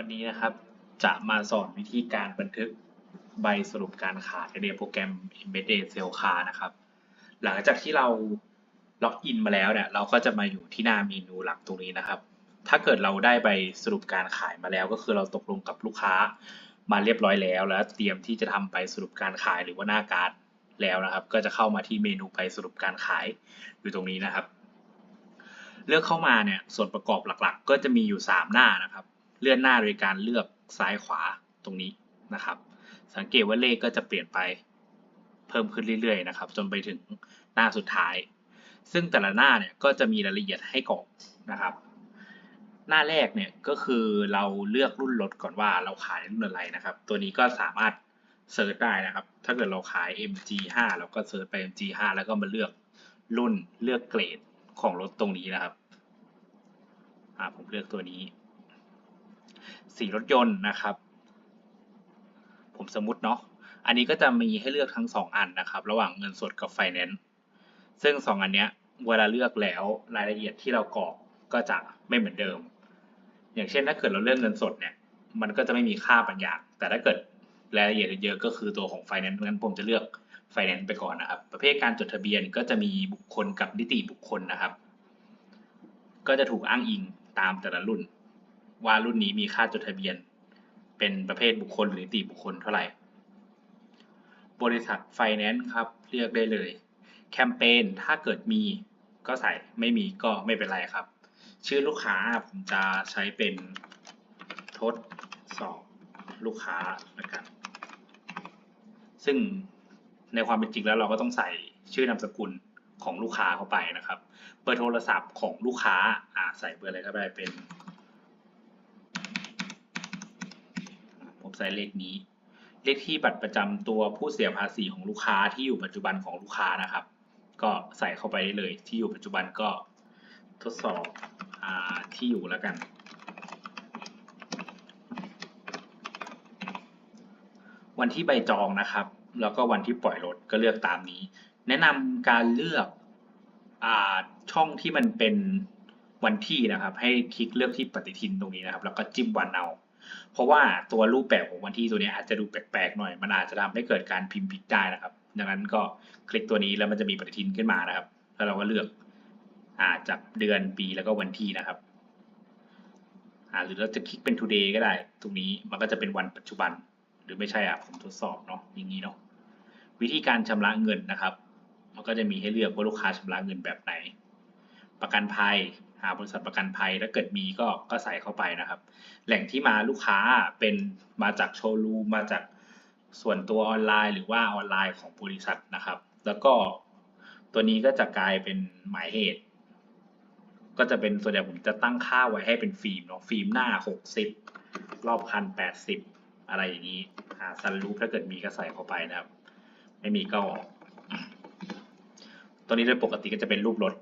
วันนี้นะครับจะมาสอนวิธีการบันทึกใบสรุปการขายในโปรแกรม Embedded Sales Card นะครับ หลังจากที่เราล็อกอินมาแล้วเนี่ยเราก็จะมาอยู่ที่หน้าเมนูหลักตรงนี้นะครับ ถ้าเกิดเราได้ใบสรุปการขายมาแล้ว ก็คือเราตกลงกับลูกค้ามาเรียบร้อยแล้ว แล้วเตรียมที่จะทำใบสรุปการขายหรือว่าหน้าการ์ดแล้วนะครับ ก็จะเข้ามาที่เมนูใบสรุปการขายอยู่ตรงนี้นะครับ เลือกเข้ามาเนี่ยส่วนประกอบหลักๆ ก็จะมีอยู่ 3 หน้านะครับ เลื่อนหน้าโดยการเลือกซ้ายขวาตรงนี้นะครับ สังเกตว่าเลขก็จะเปลี่ยนไปเพิ่มขึ้นเรื่อยๆนะครับ จนไปถึงหน้าสุดท้าย ซึ่งแต่ละหน้าเนี่ยก็จะมีรายละเอียดให้กรอกนะครับ หน้าแรกเนี่ยก็คือเราเลือกรุ่นรถก่อนว่าเราขายรุ่นอะไรนะครับ ตัวนี้ก็สามารถเซิร์ชได้นะครับ ถ้าเกิดเราขาย MG5 เราก็เซิร์ชไป MG5 แล้วก็มาเลือกรุ่นเลือกเกรดของรถตรงนี้นะครับ ผมเลือกตัวนี้ สีรถยนต์นะครับ ผมสมมติเนาะอันนี้ก็จะมีให้เลือกทั้ง 2 อันนะครับ ระหว่างเงินสดกับไฟแนนซ์ซึ่ง 2 อันเนี้ยเวลาเลือกแล้วรายละเอียดที่เรากรอกก็จะไม่เหมือนเดิม อย่างเช่นถ้าเกิดเราเลือกเงินสดเนี่ยมันก็จะไม่มีค่าบางอย่างแต่ถ้าเกิดรายละเอียดเยอะก็คือตัวของไฟแนนซ์งั้นผมจะเลือกไฟแนนซ์ไปก่อนนะครับ ประเภทการจดทะเบียนก็จะมีบุคคลกับนิติบุคคลนะครับ ก็จะถูกอ้างอิงตามแต่ละรุ่น ว่ารุ่นนี้มีค่าจดทะเบียน เป็นประเภทบุคคลหรือนิติบุคคลเท่าไหร่ บริษัทไฟแนนซ์ครับเลือกได้เลย แคมเปญถ้าเกิดมีก็ใส่ไม่มีก็ไม่เป็นไรครับ ชื่อลูกค้าผมจะใช้เป็นทดสอบลูกค้านะครับซึ่งในความเป็นจริงแล้วเราก็ต้องใส่ชื่อนามสกุลของลูกค้าเข้าไปนะครับ เบอร์โทรศัพท์ของลูกค้าอ่าใส่เบอร์อะไรก็ได้เป็น ผม ใส่เลขนี้ เลขที่บัตรประจำตัวผู้เสียภาษีของลูกค้าที่อยู่ปัจจุบันของลูกค้านะครับ ก็ใส่เข้าไปได้เลยที่อยู่ปัจจุบันก็ทดสอบอที่อยู่แล้วกัน วันที่ใบจองนะครับ แล้วก็วันที่ปล่อยรถก็เลือกตามนี้ แนะนำการเลือกอช่องที่มันเป็นวันที่นะครับ ให้คลิกเลือกที่ปฏิทินตรงนี้นะครับ แล้วก็จิ้มวันเอา เพราะว่าตัวรูปแบบของวันที่ตัวนี้อาจจะดูแปลกๆหน่อย มันอาจจะทำให้เกิดการพิมพ์ผิดได้นะครับ ดังนั้นก็คลิกตัวนี้แล้วมันจะมีปฏิทินขึ้นมานะครับ แล้วเราก็เลือกอาจากเดือนปีแล้วก็วันที่นะครับอ่าหรือเราจะคลิกเป็น today ก็ได้ ตรงนี้มันก็จะเป็นวันปัจจุบัน หรือไม่ใช่อะผมทดสอบเนาะอย่างนี้เนาะวิธีการชำระเงินนะครับ มันก็จะมีให้เลือกว่าลูกค้าชำระเงินแบบไหน ประกันภัย บริษัทประกันภัยถ้าเกิดมีก็ก็ใส่เข้าไปนะครับ แหล่งที่มาลูกค้าเป็นมาจากโชว์รูมมาจากส่วนตัวออนไลน์ หรือว่าออนไลน์ของบริษัทนะครับ แล้วก็ตัวนี้ก็จะกลายเป็นหมายเหตุ ก็จะเป็นส่วนใหญ่ผมจะตั้งค่าไว้ให้เป็นฟิล์มเนาะฟิล์มหน้า 60 รอบคัน 80 อะไรอย่างนี้หาซันรูปถ้าเกิดมีก็ใส่เข้าไปนะครับ ไม่มีก็ออกตัวนี้โดยปกติก็จะเป็นรูปรถ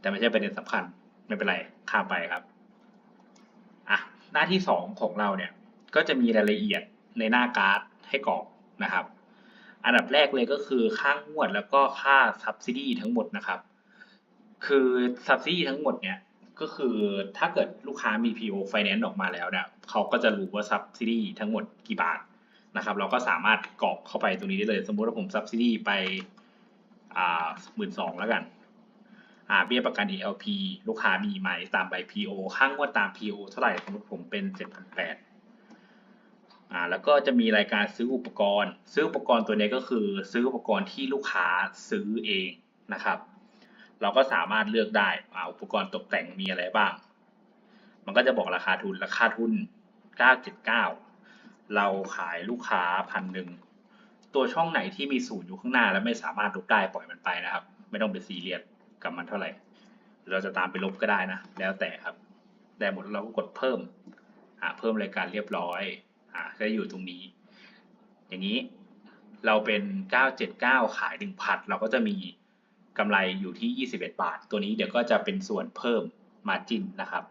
แต่ไม่ใช่ประเด็นสำคัญ ไม่เป็นไรข้ามไปครับอะหน้าที่สองของเราเนี่ยก็จะมีรายละเอียดในหน้าการ์ดให้กรอกนะครับ อันดับแรกเลยก็คือค่างวดแล้วก็ค่า subsidy ทั้งหมดนะครับ คือ subsidy ทั้งหมดเนี่ยก็คือถ้าเกิดลูกค้ามี PO finance ออกมาแล้วเนี่ยเขาก็จะรู้ว่า subsidy ทั้งหมดกี่บาทนะครับ เราก็สามารถกรอกเข้าไปตรงนี้ได้เลย สมมุติว่าผม subsidy ไปอ่าหมื่นสองแล้วกัน เบี้ยประกัน ELP ลูกค้ามีไหมตามใบ PO ข้างงวดตาม PO เท่าไหร่สมมติผมเป็น 7,800อ่าแล้วก็จะมีรายการซื้ออุปกรณ์ ซื้ออุปกรณ์ตัวนี้ก็คือซื้ออุปกรณ์ที่ลูกค้าซื้อเองนะครับ เราก็สามารถเลือกได้อ่าอุปกรณ์ตกแต่งมีอะไรบ้าง มันก็จะบอกราคาทุนราคาทุน 979 เราขายลูกค้าพันหนึ่งตัวช่องไหนที่มีศูนย์อยู่ข้างหน้า แล้วไม่สามารถลบได้ปล่อยมันไปนะครับ ไม่ต้องไปซีเรียส กับมันเท่าไหร่ เราจะตามไปลบก็ได้นะ แล้วแต่ครับแต่หมดเราก็กดเพิ่มอ่าเพิ่มรายการเรียบร้อยอ่าก็อยู่ตรงนี้ อย่างนี้เราเป็น 979 ขาย 1,000 เราก็จะมีกำไรอยู่ที่ 21 บาท ตัวนี้เดี๋ยวก็จะเป็นส่วนเพิ่มมาจินนะครับ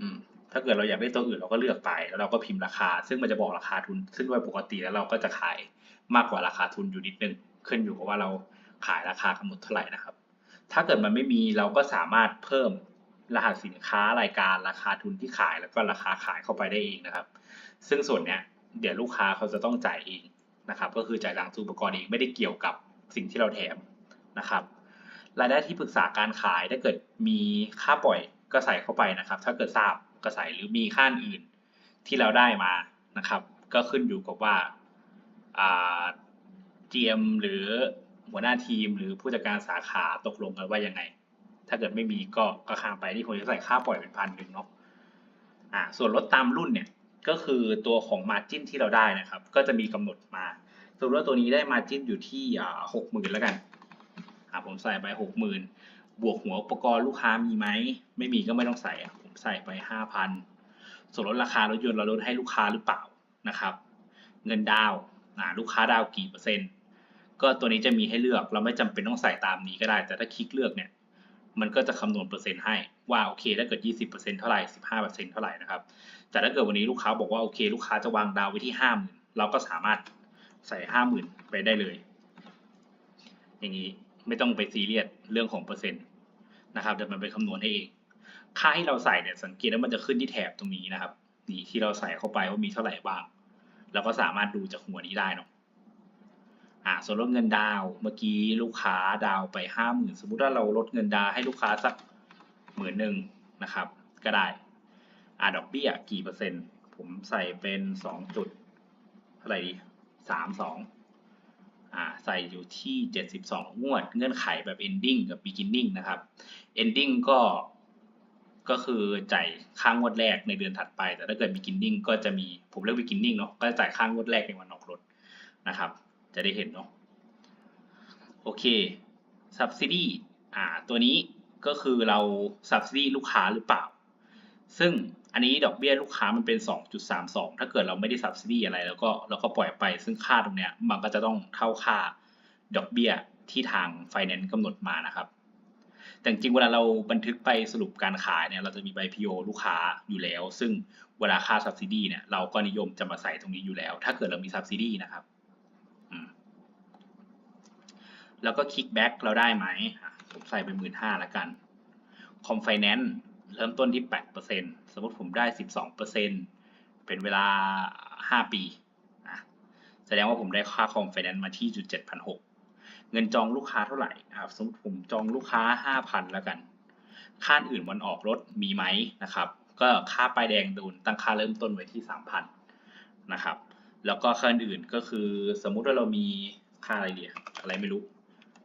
อืมถ้าเกิดเราอยากได้ตัวอื่นเราก็เลือกไป แล้วเราก็พิมพ์ราคา ซึ่งมันจะบอกราคาทุน ซึ่งโดยปกติแล้วเราก็จะขายมากกว่าราคาทุนอยู่นิดนึง ขึ้นอยู่กับว่าเรา ขายราคากำหนดเท่าไหร่นะครับ ถ้าเกิดมันไม่มีเราก็สามารถเพิ่มรหัสสินค้ารายการราคาทุนที่ขายแล้วก็ราคาขายเข้าไปได้เองนะครับ ซึ่งส่วนเนี้ยเดี๋ยวลูกค้าเขาจะต้องจ่ายเองนะครับ ก็คือจ่ายทางอุปกรณ์เองไม่ได้เกี่ยวกับสิ่งที่เราแถมนะครับ รายได้ที่ปรึกษาการขายถ้าเกิดมีค่าปล่อยก็ใส่เข้าไปนะครับ ถ้าเกิดทราบก็ใส่หรือมีค่าอื่นที่เราได้มานะครับ ก็ขึ้นอยู่กับว่าอ่า GM หรือ หัวหน้าทีมหรือผู้จัดการสาขาตกลงกันว่ายังไง ถ้าเกิดไม่มีก็ก็ข้ามไปที่ผมจะใส่ค่าปล่อยเป็นพันหนึ่งเนาะอ่าส่วนลดตามรุ่นเนี่ยก็คือตัวของ margin ที่เราได้นะครับ ก็จะมีกำหนดมาสมมติว่าตัวนี้ได้ margin อยู่ที่อ่าหกหมื่นแล้วกันอ่าผมใส่ไปหกหมื่นบวกหัวอุปกรณ์ลูกค้ามีไหม ไม่มีก็ไม่ต้องใส่ผมใส่ไปห้าพันส่วนลดราคารถยนต์เราลดให้ลูกค้าหรือเปล่านะครับ เงินดาวอ่าลูกค้าดาวกี่เปอร์เซ็นต์ ก็ตัวนี้จะมีให้เลือกเราไม่จำเป็นต้องใส่ตามนี้ก็ได้ แต่ถ้าคลิกเลือกเนี่ยมันก็จะคำนวณเปอร์เซ็นต์ให้ว่าโอเคถ้าเกิด 20%เท่าไหร่ 15%เท่าไหร่นะครับ แต่ถ้าเกิดวันนี้ลูกค้าบอกว่าโอเค ลูกค้าจะวางดาวไว้ที่ 50,000 เราก็สามารถใส่ 50,000 ไปได้เลย อย่างนี้ไม่ต้องไปซีเรียสเรื่องของเปอร์เซ็นต์นะครับเดี๋ยวมันไปคำนวณให้เอง ค่าที่เราใส่เนี่ยสังเกตว่ามันจะขึ้นที่แถบตรงนี้นะครับนี่ที่เราใส่เข้าไปว่ามีเท่าไหร่บ้างเราก็สามารถดูจากหัวนี้ได้เนาะ อ่าส่วนลดเงินดาวเมื่อกี้ลูกค้าดาวไปห้าหมื่นสมมุติว่าเราลดเงินดาวให้ลูกค้าสักหมื่นหนึ่งนะครับ ก็ได้อ่าดอกเบี้ยกี่เปอร์เซ็นต์ ผมใส่เป็นสองจุดเท่าไหร่ดีสามสองอ่าใส่อยู่ที่เจ็ดสิบสองงวดเงื่อนไขแบบ ending กับ beginning นะครับ ending ก็ก็คือจ่ายค่างวดแรกในเดือนถัดไป แต่ถ้าเกิด beginning ก็จะมีผมเลือก beginning เนาะก็จะจ่ายค่างวดแรกในวันออกรถนะครับ จะได้เห็นเนาะโอเค subsidy อ่าตัวนี้ก็คือเรา subsidy ลูกค้าหรือเปล่า ซึ่งอันนี้ดอกเบี้ยลูกค้ามันเป็น 2.32 ถ้าเกิดเราไม่ได้ subsidy อะไรแล้วก็เราก็ปล่อยไป ซึ่งค่าตรงเนี้ยมันก็จะต้องเท่าค่าดอกเบี้ยที่ทาง finance กำหนดมานะครับ แต่จริงเวลาเราบันทึกไปสรุปการขายเนี่ยเราจะมีใบ PO ลูกค้าอยู่แล้ว ซึ่งเวลาค่า subsidy เนี่ยเราก็นิยมจะมาใส่ตรงนี้อยู่แล้ว ถ้าเกิดเรามี subsidy นะครับ อืม แล้วก็คิกแบ็กเราได้ไหมผมใส่ไปหมื่นห้าล้วกันคอมไฟแนนซ์เริ่มต้นที่แปดเปอร์เซ็นสมมติผมได้สิบสองเปอร์เซ็นเป็นเวลาห้าปีอะแสดงว่าผมได้ค่าคอมไฟแนนซ์มาที่จุดเจ็ดพันหกเงินจองลูกค้าเท่าไหร่สมมติผมจองลูกค้าห้าพันแล้วกันค่าอื่นวันออกรถมีไหมนะครับ ก็ค่าป้ายแดงโดนตั้งค่าเริ่มต้นไว้ที่สามพันนะครับ แล้วก็ค่าอื่นก็คือสมมุติว่าเรามีค่าอะไรเดียอะไรไม่รู้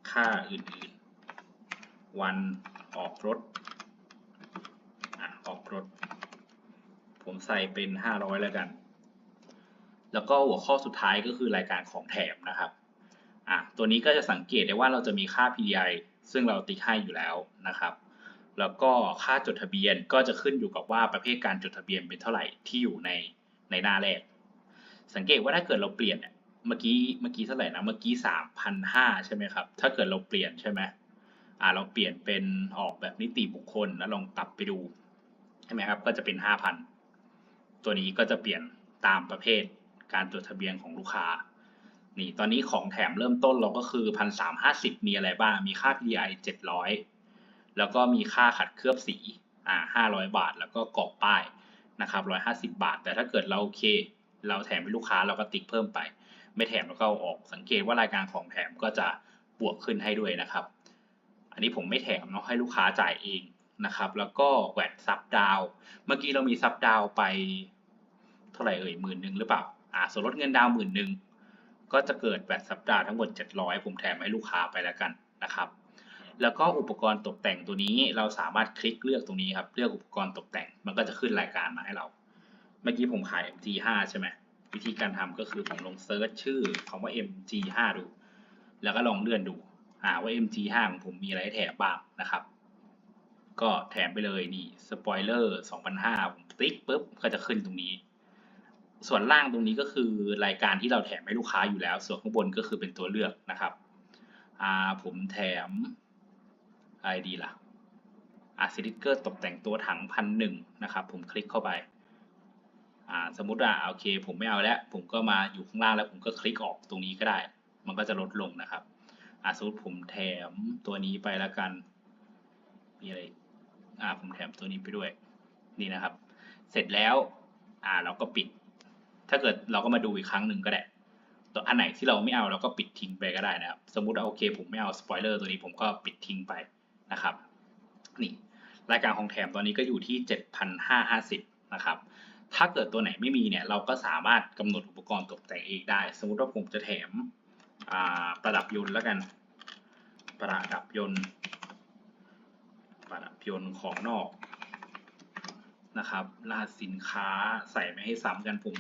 ค่าอื่นๆ วันออกรถอออกรถ ผมใส่เป็นห้าร้อยแล้วกัน แล้วก็หัวข้อสุดท้ายก็คือรายการของแถมนะครับอะตัวนี้ก็จะสังเกตได้ว่าเราจะมีค่า PDI ซึ่งเราติ๊กให้อยู่แล้วนะครับแล้วก็ค่าจดทะเบียนก็จะขึ้นอยู่กับว่าประเภทการจดทะเบียนเป็นเท่าไหร่ที่อยู่ในในหน้าแรก สังเกตว่าถ้าเกิดเราเปลี่ยน เมื่อกี้เมื่อกี้เท่าไหร่นะเมื่อกี้สามพันห้าใช่ไหมครับ ถ้าเกิดเราเปลี่ยนใช่ไหมอ่าเราเปลี่ยนเป็นออกแบบนิติบุคคลแล้วลองปรับไปดูใช่ไหมครับ ก็จะเป็นห้าพันตัวนี้ก็จะเปลี่ยนตามประเภทการจดทะเบียนของลูกค้า นี่ตอนนี้ของแถมเริ่มต้นเราก็คือพันสามห้าสิบมีอะไรบ้าง มีค่า PDI เจ็ดร้อยแล้วก็มีค่าขัดเคลือบสีอ่าห้าร้อยบาท แล้วก็กรอบป้ายนะครับร้อยห้าสิบาท แต่ถ้าเกิดเราโอเค เราแถมเป็นลูกค้าเราก็ติ๊กเพิ่มไป ไม่แถมแล้วก็ออกสังเกตว่ารายการของแถมก็จะบวกขึ้นให้ด้วยนะครับ อันนี้ผมไม่แถมเนาะให้ลูกค้าจ่ายเองนะครับ แล้วก็แหวนซับดาวเมื่อกี้เรามีซับดาวไปเท่าไหร่เอ่ยหมื่นหนึ่งหรือเปล่าอ่าส่วนลดเงินดาวหมื่นหนึ่งก็จะเกิดแหวนซับดาวทั้งหมด 700 ผมแถมให้ลูกค้าไปแล้วกันนะครับ แล้วก็อุปกรณ์ตกแต่งตัวนี้เราสามารถคลิกเลือกตรงนี้ครับเลือกอุปกรณ์ตกแต่งมันก็จะขึ้นรายการมาให้เรา เมื่อกี้ผมขาย MG5 ใช่ไหม วิธีการทำก็คือผมลองเซิร์ชชื่อคำว่า MG5 ดู แล้วก็ลองเลื่อนดูหาว่า MG5 ของผมมีอะไรแถมบ้างนะครับ ก็แถมไปเลยนี่สปอยเลอร์2005ผมติ๊กปุ๊บก็จะขึ้นตรงนี้ ส่วนล่างตรงนี้ก็คือรายการที่เราแถมให้ลูกค้าอยู่แล้ว ส่วนข้างบนก็คือเป็นตัวเลือกนะครับอ่าผมแถมอะไรดีล่ะอ่าสติกเกอร์ตกแต่งตัวถังพันหนึ่งนะครับ ผมคลิกเข้าไป อ่าสมมุติว่าโอเค ผมไม่เอาแล้ว ผมก็มาอยู่ข้างล่างแล้วผมก็คลิกออกตรงนี้ก็ได้ มันก็จะลดลงนะครับอ่าสมมติผมแถมตัวนี้ไปแล้วกันมีอะไรอ่าผมแถมตัวนี้ไปด้วยนี่นะครับ เสร็จแล้วอ่าเราก็ปิด ถ้าเกิดเราก็มาดูอีกครั้งหนึ่งก็ได้ตัวอันไหนที่เราไม่เอาเราก็ปิดทิ้งไปก็ได้นะครับ สมมุติว่าโอเค ผมไม่เอาสปอยเลอร์ตัวนี้ผมก็ปิดทิ้งไปนะครับ นี่รายการของแถมตอนนี้ก็อยู่ที่ 7,550 นะครับ ถ้าเกิดตัวไหนไม่มีเนี่ยเราก็สามารถกำหนดอุปกรณ์ตกแต่งเองได้ สมมุติว่าผมจะแถมอ่าประดับยนต์แล้วกัน ประดับยนต์ประดับยนต์ของนอกนะครับรหัสสินค้าใส่ไม่ให้ซ้ำกันผม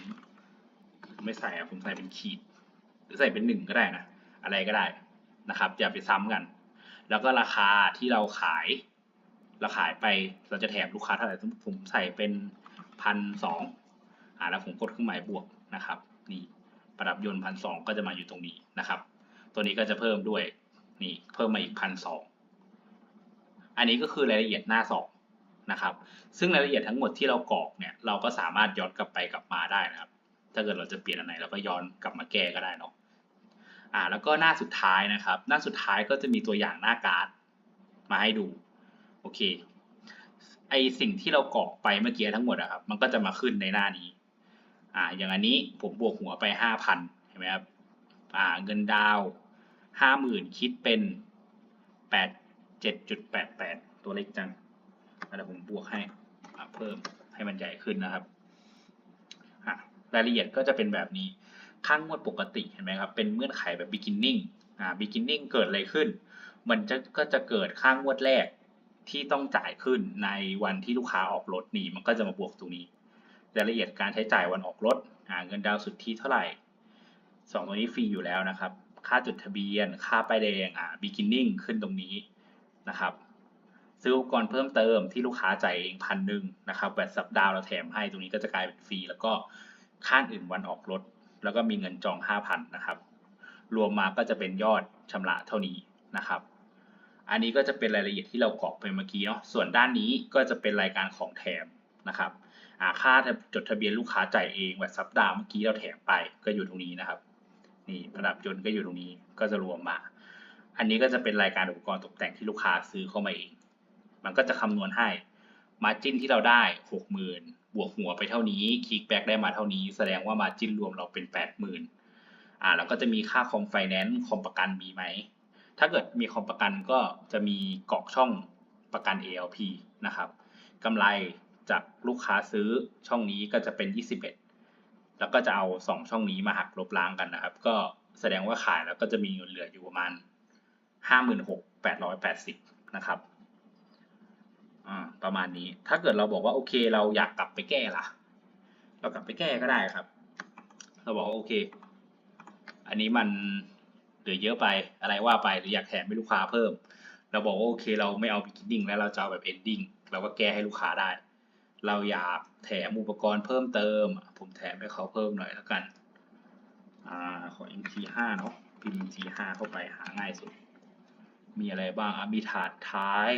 ไม่ใส่อะผมใส่เป็นขีด หรือใส่เป็นหนึ่งก็ได้นะ อะไรก็ได้นะครับ อย่าไปซ้ำกัน แล้วก็ราคาที่เราขายเราขายไปเราจะแถมลูกค้าเท่าไหร่สมมติผมใส่เป็น พันสองอ่าแล้วผมกดเครื่องหมายบวกนะครับนี่ประดับยนต์พันสองก็จะมาอยู่ตรงนี้นะครับ ตัวนี้ก็จะเพิ่มด้วยนี่เพิ่มมาอีกพันสองอันนี้ก็คือรายละเอียดหน้าสองนะครับซึ่งรายละเอียดทั้งหมดที่เรากรอกเนี่ยเราก็สามารถย้อนกลับไปกลับมาได้นะครับ ถ้าเกิดเราจะเปลี่ยนอันไหนเราก็ย้อนกลับมาแก้ก็ได้เนาะอ่าแล้วก็หน้าสุดท้ายนะครับ หน้าสุดท้ายก็จะมีตัวอย่างหน้าการ์ดมาให้ดูโอเค ไอสิ่งที่เรากรอกไปเมื่อกี้ทั้งหมดอะครับ มันก็จะมาขึ้นในหน้านี้ อ่า อย่างอันนี้ผมบวกหัวไปห้าพันเห็นไหมครับ อ่า เงินดาวห้าหมื่นคิดเป็นแปดเจ็ดจุดแปดแปดตัวเล็กจังอะเดี๋ยวผมบวกให้เพิ่มให้มันใหญ่ขึ้นนะครับอะรายละเอียดก็จะเป็นแบบนี้ค่างวดปกติเห็นไหมครับ เป็นเงื่อนไขแบบ beginning อ่า beginning เกิดอะไรขึ้น มันจะก็จะเกิดค่างวดแรก ที่ต้องจ่ายขึ้นในวันที่ลูกค้าออกรถนี่มันก็จะมาบวกตรงนี้รายละเอียดการใช้จ่ายวันออกรถเงินดาวสุทธิเท่าไหร่สองตัวนี้ฟรีอยู่แล้วนะครับ ค่าจดทะเบียน ค่าป้ายแดงอ่า beginning ขึ้นตรงนี้นะครับ ซื้ออุปกรณ์เพิ่มเติมที่ลูกค้าจ่ายเองพันหนึ่งนะครับแบบสัปดาห์เราแถมให้ตรงนี้ก็จะกลายเป็นฟรี แล้วก็ค่าอื่นวันออกรถ แล้วก็มีเงินจองห้าพันนะครับ รวมมาก็จะเป็นยอดชำระเท่านี้นะครับ อันนี้ก็จะเป็นรายละเอียดที่เรากรอกไปเมื่อกี้เนาะส่วนด้านนี้ก็จะเป็นรายการของแถมนะครับค่าจดทะเบียนลูกค้าจ่ายเองแบบสัปดาห์เมื่อกี้เราแถมไปก็อยู่ตรงนี้นะครับ นี่ประดับยนต์ก็อยู่ตรงนี้ก็จะรวมมา อันนี้ก็จะเป็นรายการอุปกรณ์ตกแต่งที่ลูกค้าซื้อเข้ามาเอง มันก็จะคำนวณให้มาจิ้นที่เราได้หกหมื่นบวกหัวไปเท่านี้คิกแบ็กได้มาเท่านี้แสดงว่ามาจิ้นรวมเราเป็นแปดหมื่นอ่าแล้วก็จะมีค่าคอมไฟแนนซ์คอมประกันมีไหม ถ้าเกิดมีคอมประกันก็จะมีกรอกช่องประกัน ALP นะครับกำไรจากลูกค้าซื้อช่องนี้ก็จะเป็น 21 แล้วก็จะเอา 2 ช่องนี้มาหักลบล้างกันนะครับ ก็แสดงว่าขายแล้วก็จะมีเงินเหลืออยู่ประมาณ 56,880 นะครับประมาณนี้ ถ้าเกิดเราบอกว่าโอเค เราอยากกลับไปแก้ล่ะ เรากลับไปแก้ก็ได้ครับ เราบอกว่าโอเค อันนี้มัน หลือเยอะไปอะไรว่าไปหรืออยากแถมให้ลูกค้าเพิ่ม เราบอกว่าโอเคเราไม่เอา beginning แล้วเราจะเอาแบบ ending เราก็แก้ให้ลูกค้าได้ เราอยากแถมอุปกรณ์เพิ่มเติม ผมแถมให้เขาเพิ่มหน่อยแล้วกันอ่าขอ MT5 เนาะพิมพ์ MT5 เข้าไปหาง่ายสุด มีอะไรบ้างอะมีถาดท้าย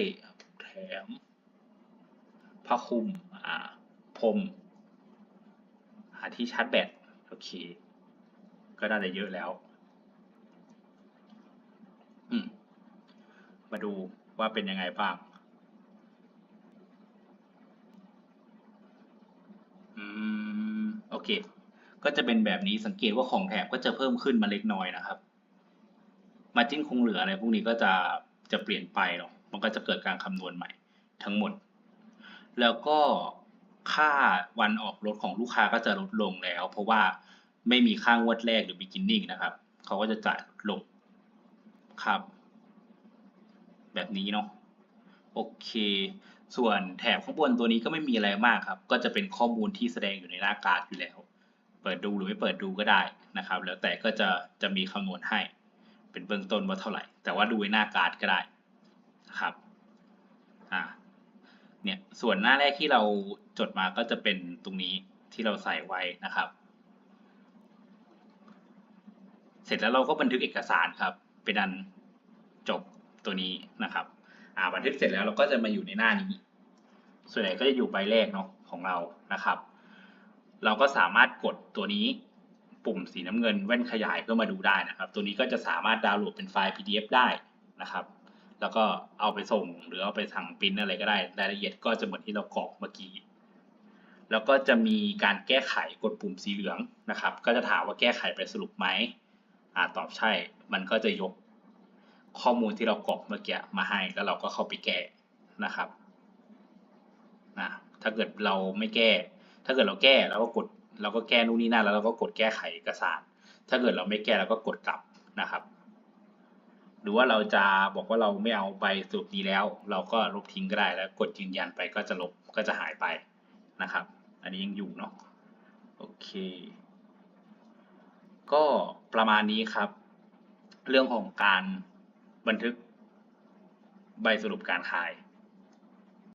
แถมผ้าคลุมอ่าพรมหาที่ชาร์จแบตโอเค ก็น่าจะเยอะแล้ว มาดูว่าเป็นยังไงบ้างอืมโอเค ก็จะเป็นแบบนี้สังเกตว่าของแถมก็จะเพิ่มขึ้นมาเล็กน้อยนะครับ มาจิ้นคงเหลืออะไรพวกนี้ก็จะจะเปลี่ยนไปเนาะมันก็จะเกิดการคำนวณใหม่ทั้งหมด แล้วก็ค่าวันออกรถของลูกค้าก็จะลดลงแล้ว เพราะว่าไม่มีค่างวดแรกหรือ beginning นะครับ เขาก็จะจ่ายลดลง ครับ แบบนี้เนาะโอเค ส่วนแถบข้างบนตัวนี้ก็ไม่มีอะไรมากครับ ก็จะเป็นข้อมูลที่แสดงอยู่ในหน้าการ์ดอยู่แล้ว เปิดดูหรือไม่เปิดดูก็ได้นะครับ แล้วแต่ก็จะจะมีคำนวณให้ เป็นเบื้องต้นว่าเท่าไหร่ แต่ว่าดูในหน้าการ์ดก็ได้นะครับอ่าเนี่ยส่วนหน้าแรกที่เราจดมาก็จะเป็นตรงนี้ที่เราใส่ไว้นะครับ เสร็จแล้วเราก็บันทึกเอกสารครับ เป็นอันจบตัวนี้นะครับอ่าบันทึกเสร็จแล้วเราก็จะมาอยู่ในหน้านี้ ส่วนใหญ่ก็จะอยู่ใบแรกเนาะของเรานะครับ เราก็สามารถกดตัวนี้ปุ่มสีน้ำเงินแว่นขยายเพื่อมาดูได้นะครับ ตัวนี้ก็จะสามารถดาวน์โหลดเป็นไฟล์ PDF ได้นะครับ แล้วก็เอาไปส่งหรือเอาไปสั่งปริ้นอะไรก็ได้ รายละเอียดก็จะเหมือนที่เรากรอกเมื่อกี้ แล้วก็จะมีการแก้ไขกดปุ่มสีเหลืองนะครับ ก็จะถามว่าแก้ไขไปสรุปไหม อ่าตอบใช่ มันก็จะยกข้อมูลที่เรากรอกเมื่อกี้มาให้แล้วเราก็เข้าไปแก้นะครับนะถ้าเกิดเราไม่แก้ ถ้าเกิดเราแก้เราก็กดเราก็แก้นู่นนี่นั่นแล้วเราก็กดแก้ไขเอกสาร ถ้าเกิดเราไม่แก้เราก็กดกลับนะครับ หรือว่าเราจะบอกว่าเราไม่เอาใบสรุปนี้แล้ว เราก็ลบทิ้งก็ได้แล้ว กดยืนยันไปก็จะลบก็จะหายไปนะครับ อันนี้ยังอยู่เนาะโอเค ก็ประมาณนี้ครับ เรื่องของการบันทึกใบสรุปการขาย